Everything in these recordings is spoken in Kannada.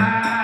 Yeah.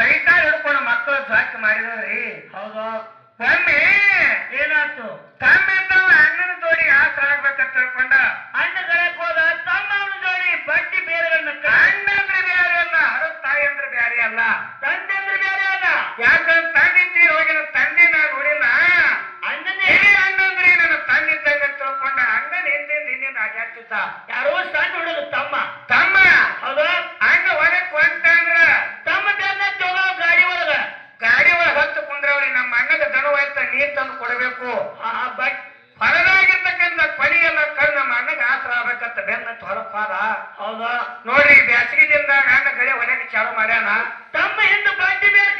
ಕೈಕಾಲು ಹಿಡ್ಕೊಂಡು ಮಕ್ಕಳು ಸ್ವಚ್ಛ ಮಾಡಿದ್ರೆ ಹೊಲಪಾರ ಹೌದಾ. ನೋಡಿ ಬ್ಯಾಸಗಿ ದಿನದಾಗ ಗಂಡ ಗಳಿ ಹೊಲಕ್ಕೆ ಚಾಲು ಮಾಡ್ಯಾನ. ತಮ್ಮ ಹಿಂದೆ ಬಂಡಿ ಮೇಲೆ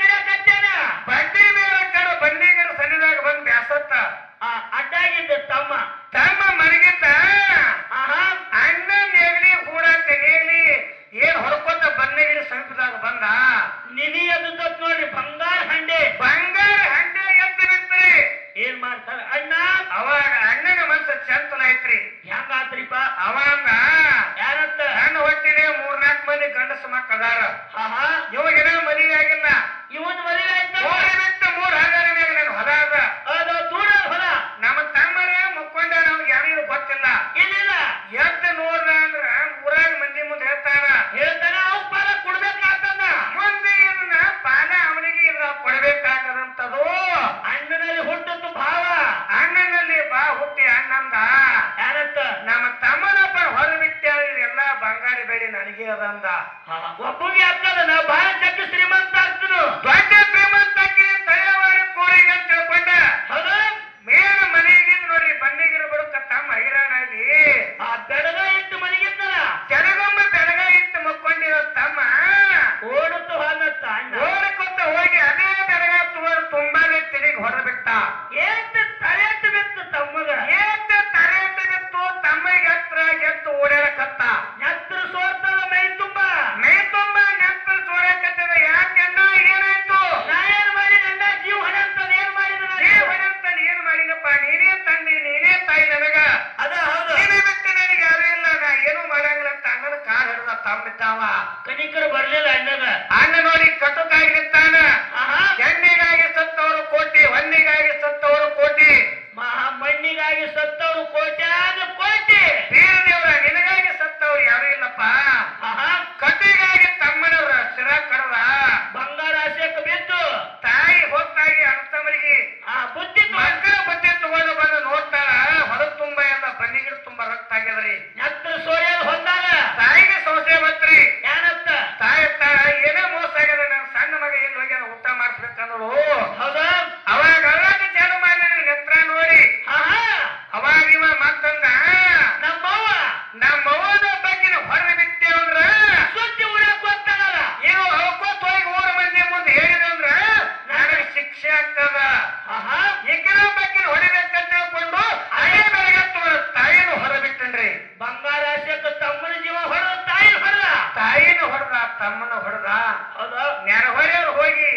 ನೆರಹೊರೆಯವ್ರು ಹೋಗಿ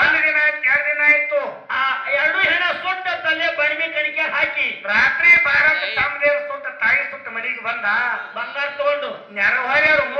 ಒಂದು ದಿನ ಆಯ್ತು ಎರಡ್ ದಿನ ಆಯ್ತು. ಆ ಎರಡು ಹೆಣ ಸುಟ್ಟ ತಲೆ ಬರ್ಮಿ ಕಣಿಕೆ ಹಾಕಿ. ರಾತ್ರಿ ಭಾರತ ತಮ್ಮದೇವ ಸುಟ್ಟ ತಾಯಿ ಸುಟ್ಟ ಮನೆಗೆ ಬಂದ. ಬಂಗಾರ ತಗೊಂಡು. ನೆರಹೊರೆಯವ್ರು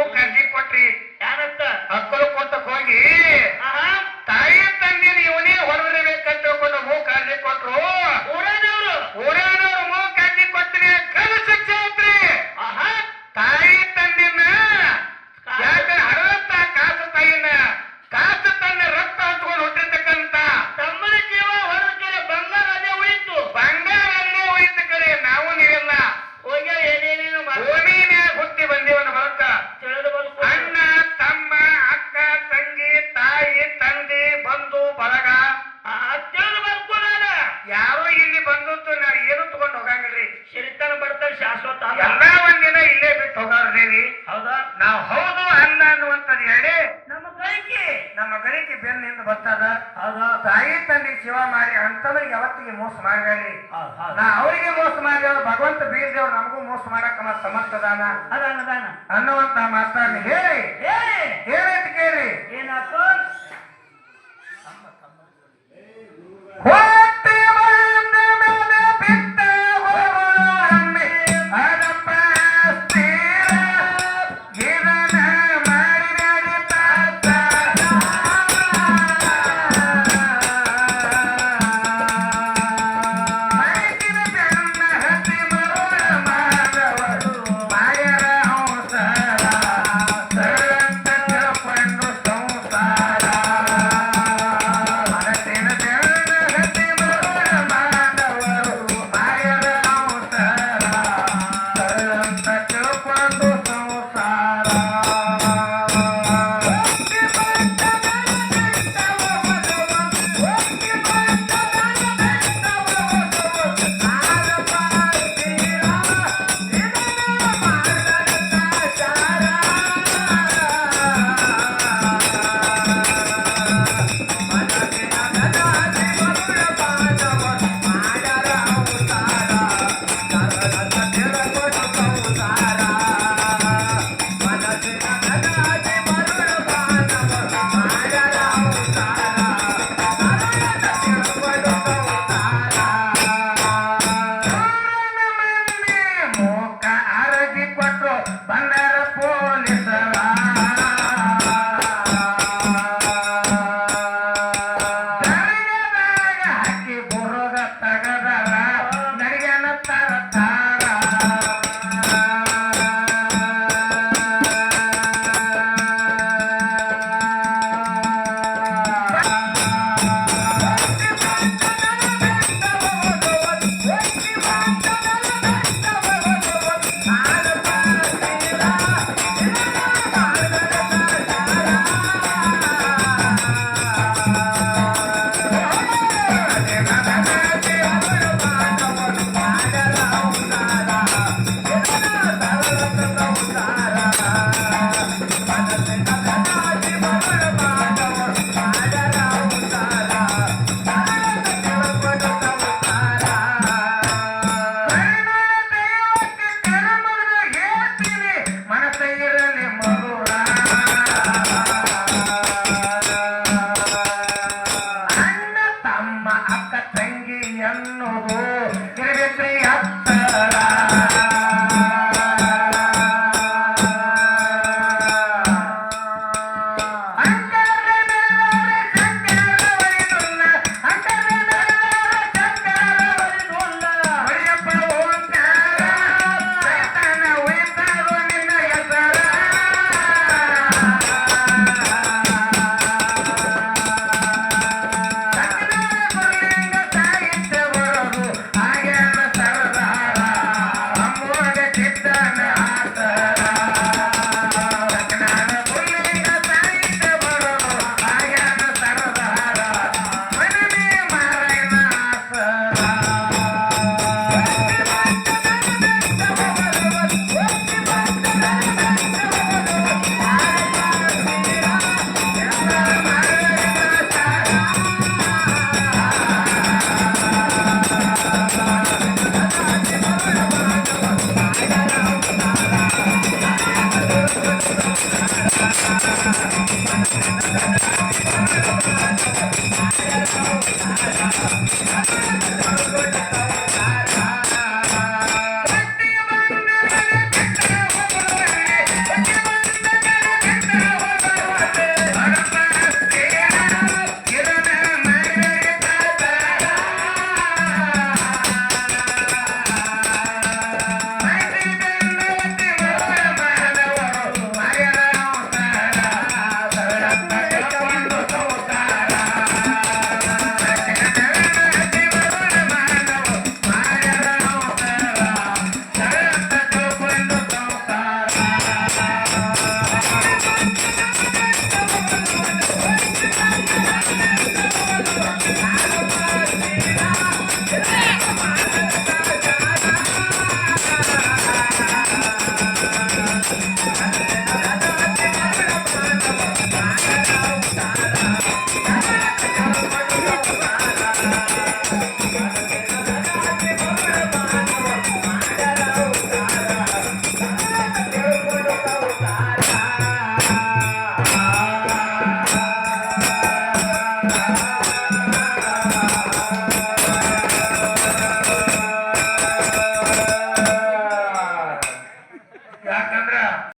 ಹೌದು ತಾಯಿ ತಂದೆ ಶಿವ ಮಾಡಿ ಅಂತವ್ರಿಗೆ ಯಾವತ್ತಿಗೆ ಮೋಸ ಮಾಡಿ ನಾ ಅವರಿಗೆ ಮೋಸ ಮಾಡಿದ ಭಗವಂತ ಬೀಳ್ದೇವ್ರು ನಮಗೂ ಮೋಸ ಮಾಡಕ್ಕ ಸಮರ್ಥದಾನ? ಅದಾನ ಅದಾನ ಅನ್ನುವಂತ ಮಾತಾಡಿ ಹೇಳಿ. ಹೇಳಿ.